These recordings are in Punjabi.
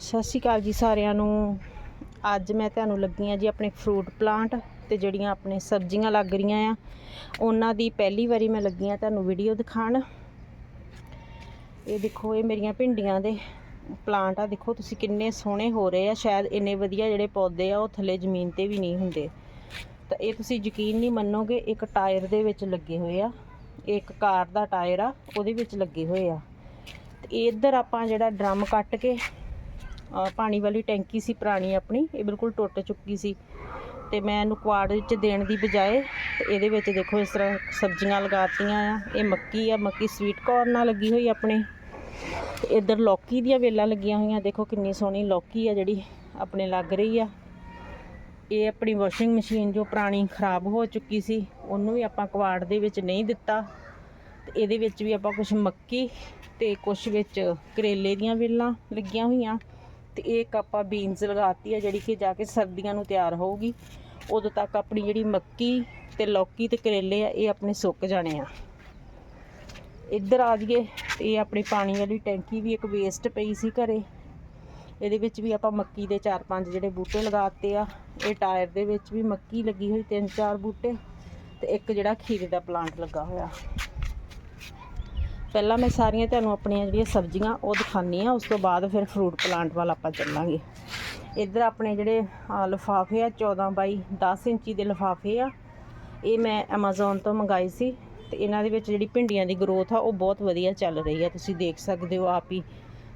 ਸਤਿ ਸ਼੍ਰੀ ਅਕਾਲ ਜੀ ਸਾਰਿਆਂ ਨੂੰ। ਅੱਜ ਮੈਂ ਤੁਹਾਨੂੰ ਲੱਗੀ ਆ ਜੀ ਆਪਣੇ ਫਰੂਟ ਪਲਾਂਟ ਤੇ ਜਿਹੜੀਆਂ ਆਪਣੇ ਸਬਜ਼ੀਆਂ ਲੱਗ ਰਹੀਆਂ ਆ। ਉਹਨਾਂ ਦੀ ਪਹਿਲੀ ਵਾਰੀ ਮੈਂ ਲੱਗੀ ਆ ਤੁਹਾਨੂੰ ਵੀਡੀਓ ਦਿਖਾਣ ਇਹ ਦੇਖੋ, ਇਹ ਮੇਰੀਆਂ ਭਿੰਡੀਆਂ ਦੇ ਪਲਾਂਟ ਆ। ਦੇਖੋ, ਤੁਸੀਂ ਕਿੰਨੇ ਸੋਹਣੇ ਹੋ ਰਹੇ ਆ। ਸ਼ਾਇਦ ਇੰਨੇ ਵਧੀਆ ਜਿਹੜੇ ਪੌਦੇ ਆ, ਉਹ ਥੱਲੇ ਜ਼ਮੀਨ ਤੇ ਵੀ ਨਹੀਂ ਹੁੰਦੇ। ਤਾਂ ਇਹ ਤੁਸੀਂ ਯਕੀਨ ਨਹੀਂ ਮੰਨੋਗੇ, ਇੱਕ ਟਾਇਰ ਦੇ ਵਿੱਚ ਲੱਗੇ ਹੋਏ ਆ। ਇਹ ਇੱਕ ਕਾਰ ਦਾ ਟਾਇਰ ਆ, ਉਹਦੇ ਵਿੱਚ ਲੱਗੇ ਹੋਏ ਆ। ਤੇ ਇੱਧਰ ਆਪਾਂ ਜਿਹੜਾ ਡਰਮ ਕੱਟ ਕੇ ਪਾਣੀ ਵਾਲੀ ਟੈਂਕੀ ਸੀ ਪੁਰਾਣੀ ਆਪਣੀ, ਇਹ ਬਿਲਕੁਲ ਟੁੱਟ ਚੁੱਕੀ ਸੀ। ਤੇ ਮੈਂ ਇਹਨੂੰ ਕੁਆੜ ਵਿੱਚ ਦੇਣ ਦੀ ਬਜਾਏ ਤੇ ਇਹਦੇ ਵਿੱਚ ਦੇਖੋ ਇਸ ਤਰ੍ਹਾਂ ਸਬਜ਼ੀਆਂ ਲਗਾਤੀਆਂ ਆ। ਇਹ ਮੱਕੀ ਆ, ਮੱਕੀ ਸਵੀਟ ਕਾਰਨ ਨਾਲ ਲੱਗੀ ਹੋਈ ਆਪਣੇ। ਤੇ ਇੱਧਰ ਲੌਕੀ ਦੀਆਂ ਵੇਲਾਂ ਲੱਗੀਆਂ ਹੋਈਆਂ, ਦੇਖੋ ਕਿੰਨੀ ਸੋਹਣੀ ਲੌਕੀ ਆ ਜਿਹੜੀ ਆਪਣੇ ਲੱਗ ਰਹੀ ਆ। ਇਹ ਆਪਣੀ ਵਾਸ਼ਿੰਗ ਮਸ਼ੀਨ ਜੋ ਪੁਰਾਣੀ ਖਰਾਬ ਹੋ ਚੁੱਕੀ ਸੀ, ਉਹਨੂੰ ਵੀ ਆਪਾਂ ਕੁਆੜ ਦੇ ਵਿੱਚ ਨਹੀਂ ਦਿੱਤਾ। ਤੇ ਇਹਦੇ ਵਿੱਚ ਵੀ ਆਪਾਂ ਕੁਝ ਮੱਕੀ ਤੇ ਕੁਝ ਵਿੱਚ ਕਰੇਲੇ ਦੀਆਂ ਵੇਲਾਂ ਲੱਗੀਆਂ ਹੋਈਆਂ। ਤੇ ਇਹ ਇੱਕ ਆਪਾਂ ਬੀਨਸ ਲਗਾਤੀ ਆ, ਜਿਹੜੀ ਕਿ ਜਾ ਕੇ ਸਰਦੀਆਂ ਨੂੰ ਤਿਆਰ ਹੋਊਗੀ। ਉਦੋਂ ਤੱਕ ਆਪਣੀ ਜਿਹੜੀ ਮੱਕੀ ਤੇ ਲੌਕੀ ਤੇ ਕਰੇਲੇ ਆ, ਇਹ ਆਪਣੇ ਸੁੱਕ ਜਾਣੇ ਆ। ਇੱਧਰ ਆ ਜਾਈਏ, ਤੇ ਇਹ ਆਪਣੀ ਪਾਣੀ ਵਾਲੀ ਟੈਂਕੀ ਵੀ ਇੱਕ ਵੇਸਟ ਪਈ ਸੀ ਘਰੇ। ਇਹਦੇ ਵਿੱਚ ਵੀ ਆਪਾਂ ਮੱਕੀ ਦੇ ਚਾਰ ਪੰਜ ਜਿਹੜੇ ਬੂਟੇ ਲਗਾਤੇ ਆ, ਇਹ ਟਾਇਰ ਦੇ ਵਿੱਚ ਵੀ ਮੱਕੀ ਲੱਗੀ ਹੋਈ ਤਿੰਨ ਚਾਰ ਬੂਟੇ ਤੇ ਇੱਕ ਜਿਹੜਾ ਖੀਰੇ ਦਾ ਪਲਾਂਟ ਲੱਗਾ ਹੋਇਆ। ਪਹਿਲਾਂ ਮੈਂ ਸਾਰੀਆਂ ਤੁਹਾਨੂੰ ਆਪਣੀਆਂ ਜਿਹੜੀਆਂ ਸਬਜ਼ੀਆਂ ਉਹ ਦਿਖਾਉਂਦੀ ਆ ਉਸ ਤੋਂ ਬਾਅਦ ਫਿਰ ਫਰੂਟ ਪਲਾਂਟ ਵੱਲ ਆਪਾਂ ਚੱਲਾਂਗੇ। ਇੱਧਰ ਆਪਣੇ ਜਿਹੜੇ ਆਹ ਲਿਫਾਫੇ ਆ 14 ਬਾਈ 10 ਇੰਚੀ ਦੇ ਲਿਫਾਫੇ ਆ। ਇਹ ਮੈਂ Amazon ਤੋਂ ਮੰਗਾਈ ਸੀ ਤੇ ਇਹਨਾਂ ਦੇ ਵਿੱਚ ਜਿਹੜੀ ਭਿੰਡੀਆਂ ਦੀ ਗਰੋਥ ਆ ਉਹ ਬਹੁਤ ਵਧੀਆ ਚੱਲ ਰਹੀ ਆ। ਤੁਸੀਂ ਦੇਖ ਸਕਦੇ ਹੋ ਆਪ ਹੀ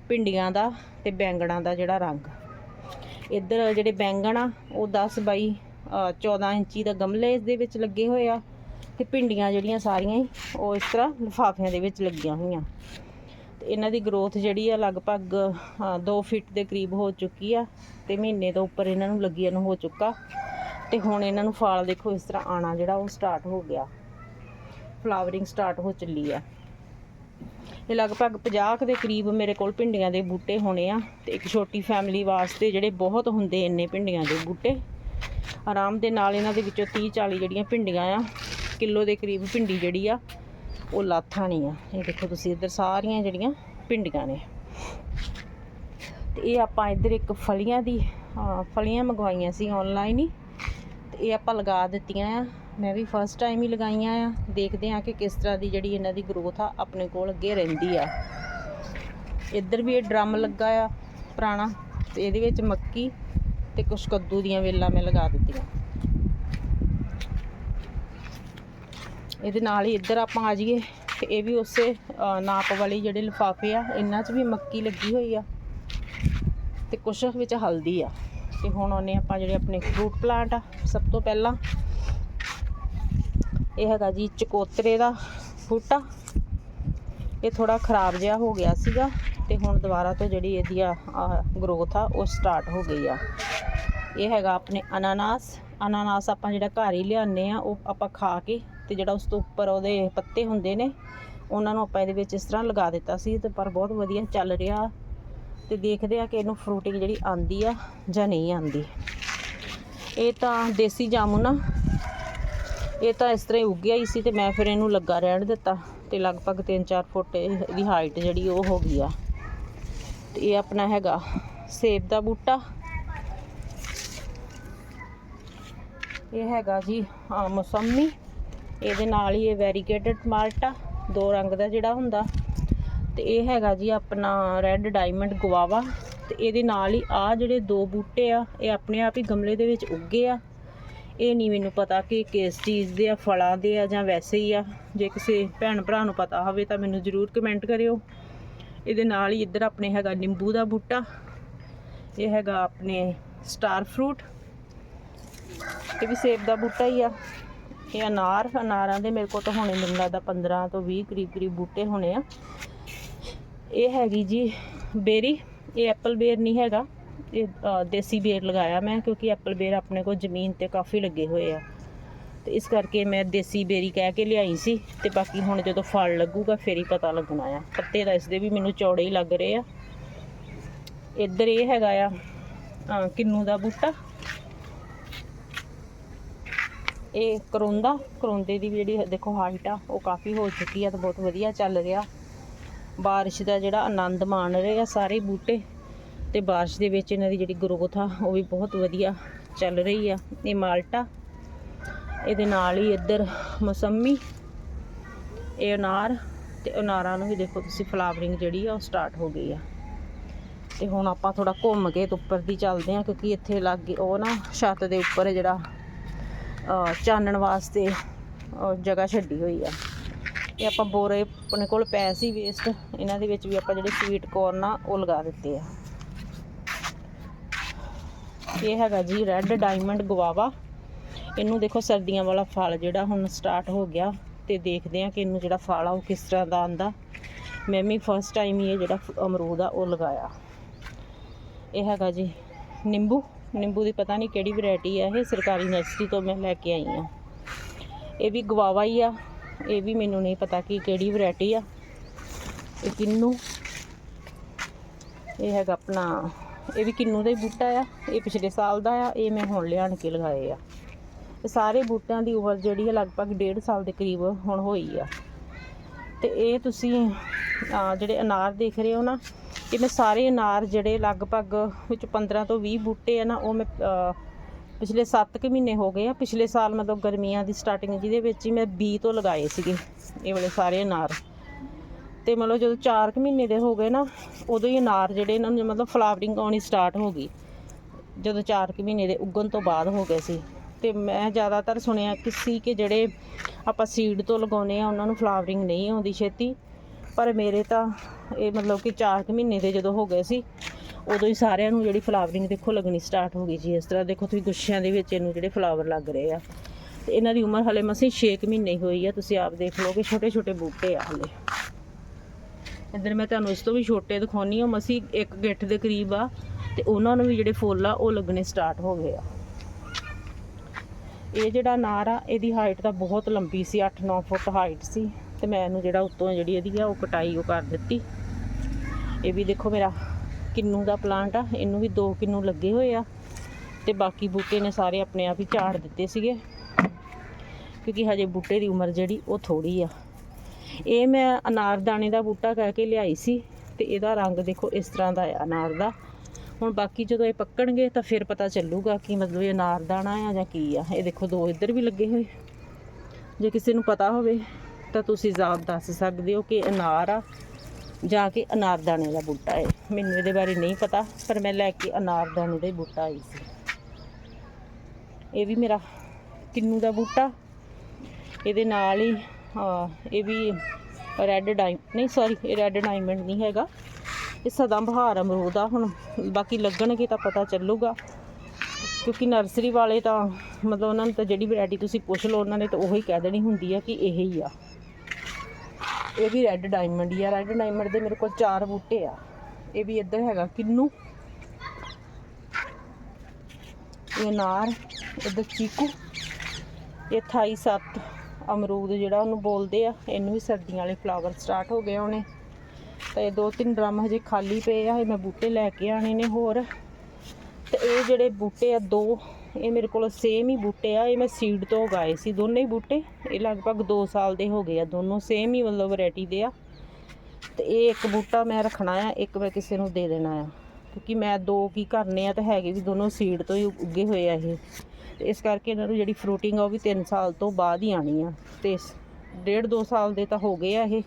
ਭਿੰਡੀਆਂ ਦਾ ਤੇ ਬੈਂਗਣਾਂ ਦਾ ਜਿਹੜਾ ਰੰਗ। ਇੱਧਰ ਜਿਹੜੇ ਬੈਂਗਣ ਆ ਉਹ 10 ਬਾਈ ਅ, 14 ਇੰਚੀ ਦਾ ਗਮਲੇ ਇਸ ਦੇ ਵਿੱਚ ਲੱਗੇ ਹੋਏ ਆ। ਤੇ ਭਿੰਡੀਆਂ ਜਿਹੜੀਆਂ ਸਾਰੀਆਂ ਹੀ, ਉਹ ਇਸ ਤਰ੍ਹਾਂ ਲਿਫਾਫਿਆਂ ਦੇ ਵਿੱਚ ਲੱਗੀਆਂ ਹੋਈਆਂ। ਤੇ ਇਹਨਾਂ ਦੀ ਗਰੋਥ ਜਿਹੜੀ ਆ ਲਗਭਗ 2 ਫੀਟ ਦੇ ਕਰੀਬ ਹੋ ਚੁੱਕੀ ਆ ਤੇ ਮਹੀਨੇ ਤੋਂ ਉੱਪਰ ਇਹਨਾਂ ਨੂੰ ਲੱਗੀਆਂ ਨੂੰ ਹੋ ਚੁੱਕਾ। ਤੇ ਹੁਣ ਇਹਨਾਂ ਨੂੰ ਫਲ ਦੇਖੋ, ਇਸ ਤਰ੍ਹਾਂ ਆਣਾ ਜਿਹੜਾ ਉਹ ਸਟਾਰਟ ਹੋ ਗਿਆ। ਫਲਾਵਰਿੰਗ ਸਟਾਰਟ ਹੋ ਚੱਲੀ ਆ। ਇਹ ਲਗਭਗ 50 ਕੁ ਦੇ ਕਰੀਬ ਮੇਰੇ ਕੋਲ ਭਿੰਡੀਆਂ ਦੇ ਬੂਟੇ ਹੋਣੇ ਆ ਤੇ ਇੱਕ ਛੋਟੀ ਫੈਮਿਲੀ ਵਾਸਤੇ ਜਿਹੜੇ ਬਹੁਤ ਹੁੰਦੇ ਇੰਨੇ ਭਿੰਡੀਆਂ ਦੇ ਬੂਟੇ। ਆਰਾਮ ਦੇ ਨਾਲ ਇਹਨਾਂ ਦੇ ਵਿੱਚੋਂ 30 40 ਜਿਹੜੀਆਂ ਭਿੰਡੀਆਂ ਆ ਕਿਲੋ ਦੇ ਕਰੀਬ ਭਿੰਡੀ ਜਿਹੜੀ ਆ, ਉਹ ਲਾਥਾਣੀ ਆ। ਇਹ ਦੇਖੋ ਤੁਸੀਂ ਇੱਧਰ ਸਾਰੀਆਂ ਜਿਹੜੀਆਂ ਭਿੰਡੀਆਂ ਨੇ। ਤੇ ਇਹ ਆਪਾਂ ਇੱਧਰ ਇੱਕ ਫਲੀਆਂ ਦੀ ਫਲੀਆਂ ਮੰਗਵਾਈਆਂ ਸੀ ਆਨਲਾਈਨ ਹੀ। ਤੇ ਇਹ ਆਪਾਂ ਲਗਾ ਦਿੱਤੀਆਂ ਆ। ਮੈਂ ਵੀ ਫਸਟ ਟਾਈਮ ਹੀ ਲਗਾਈਆਂ ਆ। ਦੇਖਦੇ ਆ ਕਿ ਕਿਸ ਤਰ੍ਹਾਂ ਦੀ ਜਿਹੜੀ ਇਹਨਾਂ ਦੀ ਗਰੋਥ ਆ ਆਪਣੇ ਕੋਲ ਅੱਗੇ ਰਹਿੰਦੀ ਆ। ਇੱਧਰ ਵੀ ਇਹ ਡਰਮ ਲੱਗਾ ਆ ਪੁਰਾਣਾ, ਤੇ ਇਹਦੇ ਵਿੱਚ ਮੱਕੀ ਤੇ ਕੁਛ ਕੱਦੂ ਦੀਆਂ ਵੇਲਾਂ ਮੈਂ ਲਗਾ ਦਿੱਤੀਆਂ। ਇਹਦੇ ਨਾਲ ਹੀ ਇੱਧਰ ਆਪਾਂ ਆ ਜਾਈਏ। ਤੇ ਇਹ ਵੀ ਉਸੇ ਨਾਪ ਵਾਲੀ ਜਿਹੜੇ ਲਿਫਾਫੇ ਆ, ਇਹਨਾਂ 'ਚ ਵੀ ਮੱਕੀ ਲੱਗੀ ਹੋਈ ਆ। ਤੇ ਕੁਛ ਵਿੱਚ ਹਲਦੀ ਆ। ਤੇ ਹੁਣ ਉਹਨੇ ਆਪਾਂ ਜਿਹੜੇ ਆਪਣੇ ਫਰੂਟ ਪਲਾਂਟ ਆ, ਸਭ ਤੋਂ ਪਹਿਲਾਂ ਇਹ ਹੈਗਾ ਜੀ ਚਕੋਤਰੇ ਦਾ ਬੂਟਾ ਇਹ ਥੋੜਾ ਖਰਾਬ ਜਿਹਾ ਹੋ ਗਿਆ ਸੀਗਾ ਤੇ ਹੁਣ ਦੁਬਾਰਾ ਤੋਂ ਜਿਹੜੀ ਇਹਦੀ ਆ ਗਰੋਥ ਆ, ਉਹ ਸਟਾਰਟ ਹੋ ਗਈ ਆ। ਇਹ ਹੈਗਾ ਆਪਣੇ ਅਨਾਨਾਸ। ਅਨਾਨਾਸ ਆਪਾਂ ਜਿਹੜਾ ਘਰ ਹੀ ਲਿਆਉਂਦੇ ਆ, ਉਹ ਆਪਾਂ ਖਾ ਕੇ ਤੇ ਜਿਹੜਾ ਉਸ ਤੋਂ ਉੱਪਰ ਉਹਦੇ ਪੱਤੇ ਹੁੰਦੇ ਨੇ ਉਹਨਾਂ ਨੂੰ ਆਪਾਂ ਇਹਦੇ ਵਿੱਚ ਇਸ ਤਰ੍ਹਾਂ ਲਗਾ ਦਿੱਤਾ ਸੀ ਤੇ ਪਰ ਬਹੁਤ ਵਧੀਆ ਚੱਲ ਰਿਹਾ ਤੇ ਦੇਖਦੇ ਆ ਕਿ ਇਹਨੂੰ ਫਰੂਟਿੰਗ ਜਿਹੜੀ ਆਂਦੀ ਆ ਜਾਂ ਨਹੀਂ ਆਂਦੀ ਇਹ ਤਾਂ ਦੇਸੀ ਜਾਮੁਨ ਆ। ਇਹ ਤਾਂ ਇਸ ਤਰ੍ਹਾਂ ਹੀ ਉੱਗਿਆ ਹੀ ਸੀ ਤੇ ਮੈਂ ਫਿਰ ਇਹਨੂੰ ਲੱਗਾ ਰਹਿਣ ਦਿੱਤਾ ਤੇ ਲਗਭਗ 3-4 ਫੁੱਟ ਇਹ- ਇਹਦੀ ਹਾਈਟ ਜਿਹੜੀ ਉਹ ਹੋ ਗਈ ਆ। ਤੇ ਇਹ ਆਪਣਾ ਹੈਗਾ ਸੇਬ ਦਾ ਬੂਟਾ। ਇਹ ਹੈਗਾ ਜੀ ਅ, ਮੌਸਮੀ ਇਹਦੇ ਨਾਲ ਹੀ ਇਹ ਵੈਰੀਗੇਟਡ ਮਾਲਟਾ ਦੋ ਰੰਗ ਦਾ ਜਿਹੜਾ ਹੁੰਦਾ। ਤੇ ਇਹ ਹੈਗਾ ਜੀ ਆਪਣਾ ਰੈੱਡ ਡਾਇਮੰਡ ਗਵਾਵਾ ਤੇ ਇਹਦੇ ਨਾਲ ਹੀ ਆ ਜਿਹੜੇ ਦੋ ਬੂਟੇ ਆ, ਇਹ ਆਪਣੇ ਆਪ ਹੀ ਗਮਲੇ ਦੇ ਵਿੱਚ ਉੱਗੇ ਆ। ਇਹ ਨਹੀਂ ਮੈਨੂੰ ਪਤਾ ਕਿ ਕਿਸ ਚੀਜ਼ ਦੇ ਆ, ਫਲਾਂ ਦੇ ਆ ਜਾਂ ਵੈਸੇ ਹੀ ਆ। ਜੇ ਕਿਸੇ ਭੈਣ ਭਰਾ ਨੂੰ ਪਤਾ ਹੋਵੇ ਤਾਂ ਮੈਨੂੰ ਜ਼ਰੂਰ ਕਮੈਂਟ ਕਰਿਓ। ਇਹਦੇ ਨਾਲ ਹੀ ਇੱਧਰ ਆਪਣੇ ਹੈਗਾ ਨਿੰਬੂ ਦਾ ਬੂਟਾ, ਇਹ ਹੈਗਾ ਆਪਣੇ ਸਟਾਰ ਫਰੂਟ ਇਹ ਵੀ ਸੇਬ ਦਾ ਬੂਟਾ ਹੀ ਆ। ਇਹ ਅਨਾਰ ਅਨਾਰਾਂ ਦੇ ਮੇਰੇ ਕੋਲ ਤਾਂ ਹੁਣੇ ਮੈਨੂੰ ਲੱਗਦਾ 15 ਤੋਂ 20 ਕਰੀਬ ਕਰੀਬ ਬੂਟੇ ਹੋਣੇ ਆ। ਇਹ ਹੈਗੀ ਜੀ ਬੇਰੀ ਇਹ ਐਪਲ ਬੇਰ ਨਹੀਂ ਹੈਗਾ। ਇਹ ਦੇਸੀ ਬੇਰ ਲਗਾਇਆ ਮੈਂ ਕਿਉਂਕਿ ਐਪਲ ਬੇਰ ਆਪਣੇ ਕੋਲ ਜ਼ਮੀਨ ਤੇ ਕਾਫੀ ਲੱਗੇ ਹੋਏ ਆ। ਤੇ ਇਸ ਕਰਕੇ ਮੈਂ ਦੇਸੀ ਬੇਰੀ ਕਹਿ ਕੇ ਲਿਆਈ ਸੀ ਤੇ ਬਾਕੀ ਹੁਣ ਜਦੋਂ ਫਲ ਲੱਗੂਗਾ ਫੇਰ ਹੀ ਪਤਾ ਲੱਗਣਾ ਆ। ਪੱਤੇ ਦਾ ਇਸਦੇ ਵੀ ਮੈਨੂੰ ਚੌੜੇ ਹੀ ਲੱਗ ਰਹੇ ਆ। ਇੱਧਰ ਇਹ ਹੈਗਾ ਆ ਅ, ਕਿੰਨੂ ਦਾ ਬੂਟਾ। ਇਹ ਕਰੋਂਦਾ, ਕਰੋਂਦੇ ਦੀ ਵੀ ਜਿਹੜੀ ਦੇਖੋ ਹਾਈਟ ਆ, ਉਹ ਕਾਫੀ ਹੋ ਚੁੱਕੀ ਆ ਤੇ ਬਹੁਤ ਵਧੀਆ ਚੱਲ ਰਿਹਾ। ਬਾਰਿਸ਼ ਦਾ ਜਿਹੜਾ ਆਨੰਦ ਮਾਣ ਰਹੇ ਆ ਸਾਰੇ ਬੂਟੇ ਤੇ ਬਾਰਿਸ਼ ਦੇ ਵਿੱਚ ਇਹਨਾਂ ਦੀ ਜਿਹੜੀ ਗਰੋਥ ਆ, ਉਹ ਵੀ ਬਹੁਤ ਵਧੀਆ ਚੱਲ ਰਹੀ ਆ। ਇਹ ਮਾਲਟਾ, ਇਹਦੇ ਨਾਲ ਹੀ ਇੱਧਰ ਮੌਸੰਮੀ, ਇਹ ਅਨਾਰ ਤੇ ਅਨਾਰਾਂ ਨੂੰ ਵੀ ਦੇਖੋ ਤੁਸੀਂ ਫਲਾਵਰਿੰਗ ਜਿਹੜੀ ਆ, ਉਹ ਸਟਾਰਟ ਹੋ ਗਈ ਆ। ਤੇ ਹੁਣ ਆਪਾਂ ਥੋੜਾ ਘੁੰਮ ਕੇ ਤੇ ਉੱਪਰ ਦੀ ਚੱਲਦੇ ਆ, ਕਿਉਂਕਿ ਇੱਥੇ ਲੱਗੇ ਉਹ ਨਾ ਛੱਤ ਦੇ ਉੱਪਰ ਜਿਹੜਾ ਚਾਨਣ ਵਾਸਤੇ ਜਗ੍ਹਾ ਛੱਡੀ ਹੋਈ ਆ। ਇਹ ਆਪਾਂ ਬੋਰੇ ਆਪਣੇ ਕੋਲ ਪੈ ਸੀ ਵੇਸਟ ਇਹਨਾਂ ਦੇ ਵਿੱਚ ਵੀ ਆਪਾਂ ਜਿਹੜੇ ਸਵੀਟ ਕੋਰਨ ਆ, ਉਹ ਲਗਾ ਦਿੱਤੇ ਆ। ਇਹ ਹੈਗਾ ਜੀ ਰੈੱਡ ਡਾਇਮੰਡ ਗਵਾਵਾ ਇਹਨੂੰ ਦੇਖੋ ਸਰਦੀਆਂ ਵਾਲਾ ਫਲ ਜਿਹੜਾ ਹੁਣ ਸਟਾਰਟ ਹੋ ਗਿਆ ਤੇ ਦੇਖਦੇ ਆ ਕਿ ਇਹਨੂੰ ਜਿਹੜਾ ਫਲ ਆ ਉਹ ਕਿਸ ਤਰ੍ਹਾਂ ਦਾ ਆਂਦਾ ਮੈਂ ਵੀ ਫਸਟ ਟਾਈਮ ਹੀ ਇਹ ਜਿਹੜਾ ਅਮਰੂਦ ਆ, ਉਹ ਲਗਾਇਆ। ਇਹ ਹੈਗਾ ਜੀ ਨਿੰਬੂ। ਨਿੰਬੂ ਦੀ ਪਤਾ ਨਹੀਂ ਕਿਹੜੀ ਵੈਰਾਈਟੀ ਆ, ਇਹ ਸਰਕਾਰੀ ਨਰਸਰੀ ਤੋਂ ਮੈਂ ਲੈ ਕੇ ਆਈ ਆ ਇਹ ਵੀ ਗਵਾਵਾ ਹੀ ਆ, ਇਹ ਵੀ ਮੈਨੂੰ ਨਹੀਂ ਪਤਾ ਕਿ ਕਿਹੜੀ ਵੈਰਾਈਟੀ ਆ। ਇਹ ਕਿੰਨੂ, ਇਹ ਹੈਗਾ ਆਪਣਾ, ਇਹ ਵੀ ਕਿੰਨੂ ਦਾ ਹੀ ਬੂਟਾ ਆ, ਇਹ ਪਿਛਲੇ ਸਾਲ ਦਾ ਆ, ਇਹ ਮੈਂ ਹੁਣ ਲਿਆਣ ਕੇ ਲਗਾਏ ਆ। ਤੇ ਸਾਰੇ ਬੂਟਿਆਂ ਦੀ ਉਮਰ ਜਿਹੜੀ ਹੈ ਲਗਭਗ 1.5 ਸਾਲ ਦੇ ਕਰੀਬ ਹੁਣ ਹੋਈ ਆ। ਤੇ ਇਹ ਤੁਸੀਂ ਜਿਹੜੇ ਅਨਾਰ ਦੇਖ ਰਹੇ ਹੋ ਨਾ, ਇਹ ਮੈਂ ਸਾਰੇ ਅਨਾਰ ਜਿਹੜੇ ਲਗਭਗ ਵਿੱਚ 15 ਤੋਂ 20 ਬੂਟੇ ਆ ਨਾ, ਉਹ ਮੈਂ ਪਿਛਲੇ 7 ਕੁ ਮਹੀਨੇ ਹੋ ਗਏ ਆ। ਪਿਛਲੇ ਸਾਲ ਮਤਲਬ ਗਰਮੀਆਂ ਦੀ ਸਟਾਰਟਿੰਗ ਜਿਹਦੇ ਵਿੱਚ ਹੀ ਮੈਂ 20 ਤੋਂ ਲਗਾਏ ਸੀਗੇ, ਇਹ ਵਾਲੇ ਸਾਰੇ ਅਨਾਰ। ਤੇ ਮਤਲਬ ਜਦੋਂ 4 ਕੁ ਮਹੀਨੇ ਦੇ ਹੋ ਗਏ ਨਾ, ਉਦੋਂ ਹੀ ਅਨਾਰ ਜਿਹੜੇ ਇਹਨਾਂ ਨੂੰ ਮਤਲਬ ਫਲਾਵਰਿੰਗ ਆਉਣੀ ਸਟਾਰਟ ਹੋ ਗਈ। ਜਦੋਂ 4 ਕੁ ਮਹੀਨੇ ਦੇ ਉੱਗਣ ਤੋਂ ਬਾਅਦ ਹੋ ਗਏ ਸੀ। ਤੇ ਮੈਂ ਜ਼ਿਆਦਾਤਰ ਸੁਣਿਆ ਕਿ ਸੀ ਕਿ ਜਿਹੜੇ ਆਪਾਂ ਸੀਡ ਤੋਂ ਲਗਾਉਨੇ ਆ ਉਹਨਾਂ ਨੂੰ ਫਲਾਵਰਿੰਗ ਨਹੀਂ ਆਉਂਦੀ ਛੇਤੀ। ਪਰ ਮੇਰੇ ਤਾਂ ਇਹ ਮਤਲਬ ਕਿ 4 ਕੁ ਮਹੀਨੇ ਦੇ ਜਦੋਂ ਹੋ ਗਏ ਸੀ, ਉਦੋਂ ਹੀ ਸਾਰਿਆਂ ਨੂੰ ਜਿਹੜੀ ਫਲਾਵਰਿੰਗ ਦੇਖੋ ਲੱਗਣੀ ਸਟਾਰਟ ਹੋ ਗਈ ਜੀ। ਇਸ ਤਰ੍ਹਾਂ ਦੇਖੋ ਤੁਸੀਂ ਗੁੱਛਿਆਂ ਦੇ ਵਿੱਚ ਇਹਨੂੰ ਜਿਹੜੇ ਫਲਾਵਰ ਲੱਗ ਰਹੇ ਆ। ਤੇ ਇਹਨਾਂ ਦੀ ਉਮਰ ਹਲੇ ਮਸੀਂ 6 ਕੁ ਮਹੀਨੇ ਹੀ ਹੋਈ ਆ। ਤੁਸੀਂ ਆਪ ਦੇਖ ਲਓ ਕਿ ਛੋਟੇ ਛੋਟੇ ਬੂਟੇ ਆ ਹਲੇ। ਇੱਧਰ ਮੈਂ ਤੁਹਾਨੂੰ ਇਸ ਤੋਂ ਵੀ ਛੋਟੇ ਦਿਖਾਉਣੀ ਆ। ਮਸੀਂ ਇੱਕ ਗਿੱਠ ਦੇ ਕਰੀਬ ਆ ਤੇ ਉਹਨਾਂ ਨੂੰ ਵੀ ਜਿਹੜੇ ਫੁੱਲ ਆ, ਉਹ ਲੱਗਣੇ ਸਟਾਰਟ ਹੋ ਗਏ ਆ। ਇਹ ਜਿਹੜਾ ਅਨਾਰ ਆ, ਇਹਦੀ ਹਾਈਟ ਤਾਂ ਬਹੁਤ ਲੰਬੀ ਸੀ 8-9 ਫੁੱਟ ਹਾਈਟ ਸੀ। ਤੇ ਮੈਂ ਇਹਨੂੰ ਜਿਹੜਾ ਉੱਤੋਂ ਜਿਹੜੀ ਇਹਦੀ ਆ, ਉਹ ਕਟਾਈ ਉਹ ਕਰ ਦਿੱਤੀ। ਇਹ ਵੀ ਦੇਖੋ ਮੇਰਾ ਕਿੰਨੂ ਦਾ ਪਲਾਂਟ ਆ, ਇਹਨੂੰ ਵੀ ਦੋ ਕਿੰਨੂ ਲੱਗੇ ਹੋਏ ਆ। ਤੇ ਬਾਕੀ ਬੂਟੇ ਨੇ ਸਾਰੇ ਆਪਣੇ ਆਪ ਹੀ ਝਾੜ ਦਿੱਤੇ ਸੀਗੇ। ਕਿਉਂਕਿ ਹਜੇ ਬੂਟੇ ਦੀ ਉਮਰ ਜਿਹੜੀ, ਉਹ ਥੋੜੀ ਆ। ਇਹ ਮੈਂ ਅਨਾਰਦਾਣੇ ਦਾ ਬੂਟਾ ਕਹਿ ਕੇ ਲਿਆਈ ਸੀ, ਤੇ ਇਹਦਾ ਰੰਗ ਦੇਖੋ ਇਸ ਤਰ੍ਹਾਂ ਦਾ ਆ, ਅਨਾਰ ਦਾ। ਹੁਣ ਬਾਕੀ ਜਦੋਂ ਇਹ ਪੱਕਣਗੇ ਤਾਂ ਫਿਰ ਪਤਾ ਚੱਲੂਗਾ ਕਿ ਮਤਲਬ ਇਹ ਅਨਾਰਦਾਣਾ ਆ ਜਾਂ ਕੀ ਆ। ਇਹ ਦੇਖੋ ਦੋ ਇੱਧਰ ਵੀ ਲੱਗੇ ਹੋਏ। ਜੇ ਕਿਸੇ ਨੂੰ ਪਤਾ ਹੋਵੇ ਤਾਂ ਤੁਸੀਂ ਜ਼ਾਬ ਦੱਸ ਸਕਦੇ ਹੋ ਕਿ ਅਨਾਰ ਆ, ਜਾਂ ਕਿ ਅਨਾਰਦਾਣੇ ਦਾ ਬੂਟਾ ਹੈ ਮੈਨੂੰ ਇਹਦੇ ਬਾਰੇ ਨਹੀਂ ਪਤਾ, ਪਰ ਮੈਂ ਲੈ ਕੇ ਅਨਾਰਦਾਣੇ ਦਾ ਹੀ ਬੂਟਾ ਆਈ ਸੀ। ਇਹ ਵੀ ਮੇਰਾ ਕਿੰਨੂ ਦਾ ਬੂਟਾ। ਇਹਦੇ ਨਾਲ ਹੀ ਇਹ ਵੀ ਰੈੱਡ ਡਾਇਮ ਨਹੀਂ ਸੌਰੀ ਇਹ ਰੈੱਡ ਡਾਇਮੰਡ ਨਹੀਂ ਹੈਗਾ। ਇਹ ਸਦਾ ਬਹਾਰ ਅਮਰੂਦ ਆ ਹੁਣ, ਬਾਕੀ ਲੱਗਣਗੇ ਤਾਂ ਪਤਾ ਚੱਲੂਗਾ। ਕਿਉਂਕਿ ਨਰਸਰੀ ਵਾਲੇ ਤਾਂ ਮਤਲਬ ਉਹਨਾਂ ਨੂੰ ਤਾਂ ਜਿਹੜੀ ਵੈਰਾਈਟੀ ਤੁਸੀਂ ਪੁੱਛ ਲਓ, ਉਹਨਾਂ ਨੇ ਤਾਂ ਉਹੀ ਕਹਿ ਦੇਣੀ ਹੁੰਦੀ ਆ ਕਿ ਇਹ ਹੀ ਆ। ਇਹ ਵੀ ਰੈੱਡ ਡਾਇਮੰਡ ਹੀ ਆ। ਰੈੱਡ ਡਾਇਮੰਡ ਦੇ ਮੇਰੇ ਕੋਲ ਚਾਰ ਬੂਟੇ ਆ। ਇਹ ਵੀ ਇੱਧਰ ਹੈਗਾ ਕਿੰਨੂ। ਇਹ ਅਨਾਰ ਇੱਧਰ ਚੀਕੂ। ਇਹ 28 ਸੱਤ ਅਮਰੂਦ ਜਿਹੜਾ ਉਹਨੂੰ ਬੋਲਦੇ ਆ। ਇਹਨੂੰ ਵੀ ਸਰਦੀਆਂ ਵਾਲੇ ਫਲਾਵਰ ਸਟਾਰਟ ਹੋ ਗਏ ਹੋਣੇ ਤੇ ਦੋ ਤਿੰਨ ਡਰਮ ਹਜੇ ਖਾਲੀ ਪਏ ਆ ਇਹ ਮੈਂ ਬੂਟੇ ਲੈ ਕੇ ਆਣੇ ਨੇ ਹੋਰ। ਤੇ ਇਹ ਜਿਹੜੇ ਬੂਟੇ ਆ ਦੋ, ਇਹ ਮੇਰੇ ਕੋਲ ਸੇਮ ਹੀ ਬੂਟੇ ਆ, ਇਹ ਮੈਂ ਸੀਡ ਤੋਂ ਉਗਾਏ ਸੀ ਦੋਨੇ ਹੀ ਬੂਟੇ। ਇਹ ਲਗਭਗ 2 ਸਾਲ ਦੇ ਹੋ ਗਏ ਆ, ਦੋਨੋਂ ਸੇਮ ਹੀ ਮਤਲਬ ਵੈਰਾਈਟੀ ਦੇ ਆ। ਤੇ ਇਹ ਇੱਕ ਬੂਟਾ ਮੈਂ ਰੱਖਣਾ ਆ, ਇੱਕ ਮੈਂ ਕਿਸੇ ਨੂੰ ਦੇ ਦੇਣਾ ਆ। ਕਿਉਂਕਿ ਮੈਂ ਦੋ ਕੀ ਕਰਨੇ ਆ ਤੇ ਹੈਗੇ ਵੀ ਦੋਨੋਂ ਸੀਡ ਤੋਂ ਹੀ ਉੱਗੇ ਹੋਏ ਆ ਇਹ। ਇਸ ਕਰਕੇ ਇਹਨਾਂ ਨੂੰ ਜਿਹੜੀ ਫਰੂਟਿੰਗ ਆ ਉਹ ਵੀ 3 ਸਾਲ ਤੋਂ ਬਾਅਦ ਹੀ ਆਣੀ ਆ। ਤੇ ਡੇਢ 2 ਸਾਲ ਦੇ ਤਾਂ ਹੋ ਗਏ ਆ ਇਹ।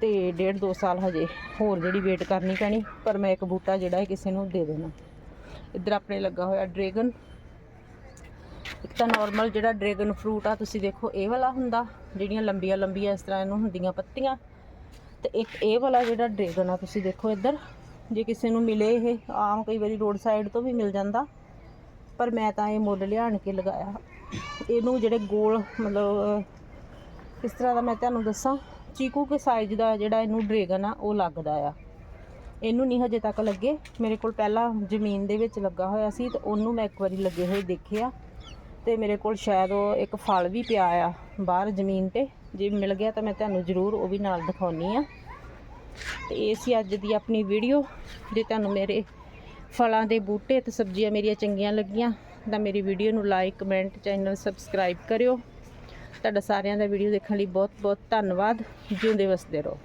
ਤੇ ਡੇਢ ਦੋ ਸਾਲ ਹਜੇ ਹੋਰ ਜਿਹੜੀ ਵੇਟ ਕਰਨੀ ਪੈਣੀ, ਪਰ ਮੈਂ ਇੱਕ ਬੂਟਾ ਜਿਹੜਾ ਹੈ ਕਿਸੇ ਨੂੰ ਦੇ ਦੇਣਾ। ਇੱਧਰ ਆਪਣੇ ਲੱਗਾ ਹੋਇਆ ਡਰੈਗਨ। ਇੱਕ ਤਾਂ ਨਾਰਮਲ ਜਿਹੜਾ ਡਰੈਗਨ ਫਰੂਟ ਆ, ਤੁਸੀਂ ਦੇਖੋ, ਇਹ ਵਾਲਾ ਹੁੰਦਾ, ਜਿਹੜੀਆਂ ਲੰਬੀਆਂ ਲੰਬੀਆਂ ਇਸ ਤਰ੍ਹਾਂ ਇਹਨੂੰ ਹੁੰਦੀਆਂ ਪੱਤੀਆਂ। ਤੇ ਇੱਕ ਇਹ ਵਾਲਾ ਜਿਹੜਾ ਡਰੈਗਨ ਆ, ਤੁਸੀਂ ਦੇਖੋ ਇੱਧਰ, ਜੇ ਕਿਸੇ ਨੂੰ ਮਿਲੇ ਇਹ, ਆਮ ਕਈ ਵਾਰੀ ਰੋਡ ਸਾਈਡ ਤੋਂ ਵੀ ਮਿਲ ਜਾਂਦਾ। ਪਰ ਮੈਂ ਤਾਂ ਇਹ ਮੁੱਲ ਲਿਆਣ ਕੇ ਲਗਾਇਆ। ਇਹਨੂੰ ਜਿਹੜੇ ਗੋਲ, ਮਤਲਬ ਕਿਸ ਤਰ੍ਹਾਂ ਦਾ ਮੈਂ ਤੁਹਾਨੂੰ ਦੱਸਾਂ ਚੀਕੂ ਕੇ ਸਾਈਜ਼ ਦਾ ਜਿਹੜਾ ਇਹਨੂੰ ਡਰੈਗਨ ਆ, ਉਹ ਲੱਗਦਾ ਆ। ਇਹਨੂੰ ਨਹੀਂ ਹਜੇ ਤੱਕ ਲੱਗੇ। ਮੇਰੇ ਕੋਲ ਪਹਿਲਾਂ ਜ਼ਮੀਨ ਦੇ ਵਿੱਚ ਲੱਗਾ ਹੋਇਆ ਸੀ ਤੇ ਉਹਨੂੰ ਮੈਂ ਇੱਕ ਵਾਰੀ ਲੱਗੇ ਹੋਏ ਦੇਖਿਆ। ਤੇ ਮੇਰੇ ਕੋਲ ਸ਼ਾਇਦ ਉਹ ਇੱਕ ਫਲ ਵੀ ਪਿਆ ਆ ਬਾਹਰ ਜ਼ਮੀਨ ਤੇ। ਜੇ ਮਿਲ ਗਿਆ ਤਾਂ ਮੈਂ ਤੁਹਾਨੂੰ ਜ਼ਰੂਰ ਉਹ ਵੀ ਨਾਲ ਦਿਖਾਉਣੀ ਆ। ਤੇ ਇਹ ਸੀ ਅੱਜ ਦੀ ਆਪਣੀ ਵੀਡੀਓ ਜੇ ਤੁਹਾਨੂੰ ਮੇਰੇ ਫਲਾਂ ਦੇ ਬੂਟੇ ਤੇ ਸਬਜ਼ੀਆਂ ਮੇਰੀਆਂ ਚੰਗੀਆਂ ਲੱਗੀਆਂ ਤਾਂ ਮੇਰੀ ਵੀਡੀਓ ਨੂੰ ਲਾਈਕ ਕਮੈਂਟ ਚੈਨਲ ਸਬਸਕ੍ਰਾਈਬ ਕਰਿਓ। ਤੁਹਾਡਾ ਸਾਰਿਆਂ ਦਾ ਵੀਡੀਓ ਦੇਖਣ ਲਈ ਬਹੁਤ ਬਹੁਤ ਧੰਨਵਾਦ। ਜਿਉਂਦੇ ਵਸਦੇ ਰਹੋ।